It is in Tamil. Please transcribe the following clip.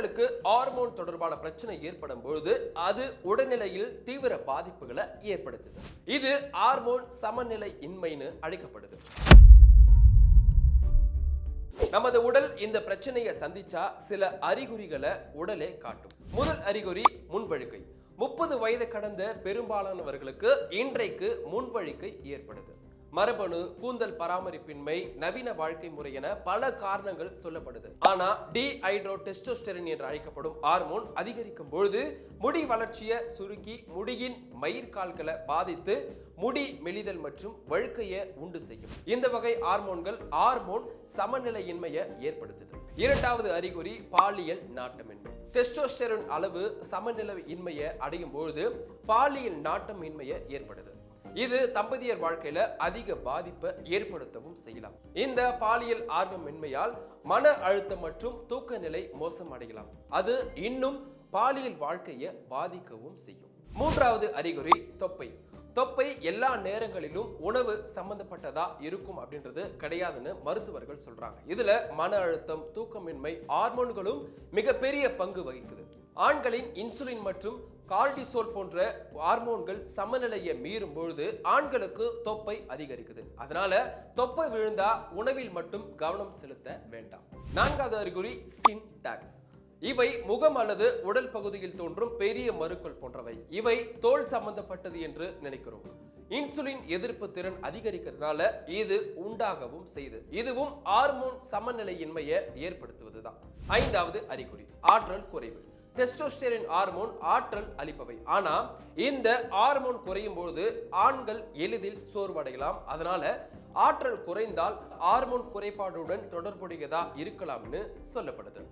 ஆண்களுக்கு ஹார்மோன் தொடர்பான பிரச்சனை ஏற்படும் பொழுது அது உடல்நிலையில் தீவிர பாதிப்புகளை ஏற்படுத்துது. இது ஹார்மோன் சமநிலை இன்மைன்னு அழைக்கப்படுது. நமது உடல் இந்த பிரச்சனையை சந்திச்சா சில அறிகுறிகளை உடலே காட்டும். முதல் அறிகுறி முன்வழுக்கை. முப்பது வயது கடந்த பெரும்பாலானவர்களுக்கு இன்றைக்கு முன்வழுக்கை ஏற்படுது. மரபணு கூந்தல் பராமரிப்பின்மை நவீன வாழ்க்கை முறை என பல காரணங்கள் சொல்லப்படுது. ஆனா டிஹைட்ரோ டெஸ்டோஸ்டெரின் என்று அழைக்கப்படும் ஹார்மோன் அதிகரிக்கும் பொழுது முடி வளர்ச்சியை சுருக்கி முடியின் மயிர்கால்களை பாதித்து முடி மெலிதல் மற்றும் வழுக்கையை உண்டு செய்யும். இந்த வகை ஹார்மோன்கள் ஹார்மோன் சமநிலையின்மையை ஏற்படுத்துது. இரண்டாவது அறிகுறி பாலியல் நாட்டமின்மை டெஸ்டோஸ்டெரோன் அளவு சமநிலை இன்மையை அடையும் பொழுது பாலியல் நாட்டம் இன்மையை ஏற்படுது. இது தம்பதியர் வாழ்க்கையில அதிக பாதிப்பை ஏற்படுத்தவும் செய்யலாம். இந்த பாலியல் ஆர்வமின்மையால் மன அழுத்தம் மற்றும் தூக்க நிலை மோசம் அடையலாம் அது இன்னும் பாலியல் வாழ்க்கையை பாதிக்கவும் செய்யும். மூன்றாவது அறிகுறி தொப்பை. தொப்பை எல்லா நேரங்களிலும் உணவு சம்பந்தப்பட்டதா இருக்கும் அப்படின்றது கிடையாதுன்னு மருத்துவர்கள் சொல்றாங்க. இதுல மன அழுத்தம் தூக்கமின்மை ஹார்மோன்களும் மிகப்பெரிய பங்கு வகிக்குது. ஆண்களின் இன்சுலின் மற்றும் கார்டிசோல் போன்ற ஹார்மோன்கள் சமநிலையை மீறும் பொழுது ஆண்களுக்கு தொப்பை அதிகரிக்குது. அதனால தொப்பை விழுந்தா உணவில் மட்டும் கவனம் செலுத்த வேண்டாம். நான்காவது அறிகுறி ஸ்கின் டாக்ஸ் இவை முகம் அல்லது உடல் பகுதியில் தோன்றும் பெரிய மருக்கள் போன்றவை. இவை தோல் சம்பந்தப்பட்டது என்று நினைக்கிறோம். இன்சுலின் எதிர்ப்பு திறன் அதிகரிக்கிறதுனால இது உண்டாகவும் செய்து இதுவும் ஹார்மோன் சமநிலையின்மையை ஏற்படுத்துவதுதான். ஐந்தாவது அறிகுறி ஆற்றல் குறைவு. டெஸ்டோஸ்டெரின் ஹார்மோன் ஆற்றல் அளிப்பவை. ஆனா இந்த ஹார்மோன் குறையும் பொழுது ஆண்கள் எளிதில் சோர்வடையலாம். அதனால ஆற்றல் குறைந்தால் ஹார்மோன் குறைபாடுடன் தொடர்புடையதா இருக்கலாம்னு சொல்லப்படுது.